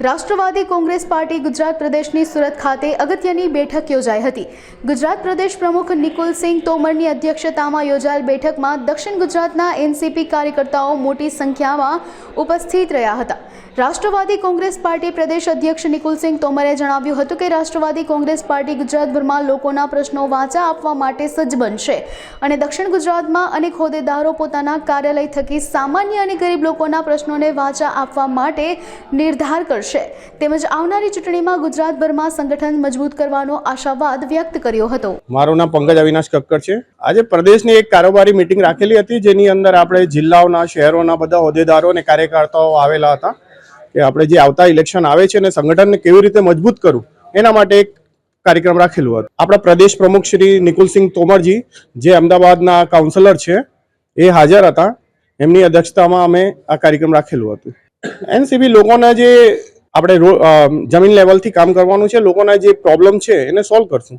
રાષ્ટ્રવાદી Congress party Gujarat પ્રદેશની સુરત ખાતે અગત્યની બેઠક યોજાઈ હતી. ગુજરાત પ્રદેશ પ્રમુખ નિકુલસિંહ તોમરની અધ્યક્ષતામાં યોજાયેલ બેઠકમાં દક્ષિણ ગુજરાતના એનસીપી કાર્યકર્તાઓ મોટી સંખ્યામાં ઉપસ્થિત રહ્યા હતા. રાષ્ટ્રવાદી કોંગ્રેસ પાર્ટી પ્રદેશ અધ્યક્ષ નિકુલસિંહ તોમરે જણાવ્યું હતું કે રાષ્ટ્રવાદી કોંગ્રેસ પાર્ટી ગુજરાતભરમાં લોકોના પ્રશ્નો વાંચા આપવા માટે સજ્જ બનશે અને દક્ષિણ ગુજરાતમાં અનેક હોદ્દેદારો પોતાના કાર્યાલય થકી સામાન્ય અને ગરીબ લોકોના પ્રશ્નોને વાંચા આપવા માટે નિર્ધાર કરશે. તેમજ આવનારી ચૂંટણીમાં ગુજરાતભરમાં સંગઠન મજબૂત કરવાનો આશાવાદ વ્યક્ત કર્યો હતો. મારું નામ પંકજ અવિનાશ કક્કર છે. આજે પ્રદેશની એક કારોબારી મિટિંગ રાખેલી હતી, જેની અંદર આપણે જિલ્લાઓના, શહેરોના બધા હોદ્દેદારો અને કાર્યકર્તાઓ આવેલા હતા. કે આપણે જે આવતા ઇલેક્શન આવે છે અને સંગઠનને કેવી રીતે મજબૂત કરવું એના માટે એક કાર્યક્રમ રાખેલું હતું. આપણા પ્રદેશ પ્રમુખ શ્રી નિકુલસિંહ તોમરજી, જે અમદાવાદના કાઉન્સિલર છે, એ હાજર હતા. એમની અધ્યક્ષતામાં અમે આ કાર્યક્રમ રાખેલું હતું. એનસીબી લોકોના જે આપણે જમીન લેવલથી કામ કરવાનું છે, લોકોના જે પ્રોબ્લેમ છે એને સોલ્વ કરશું.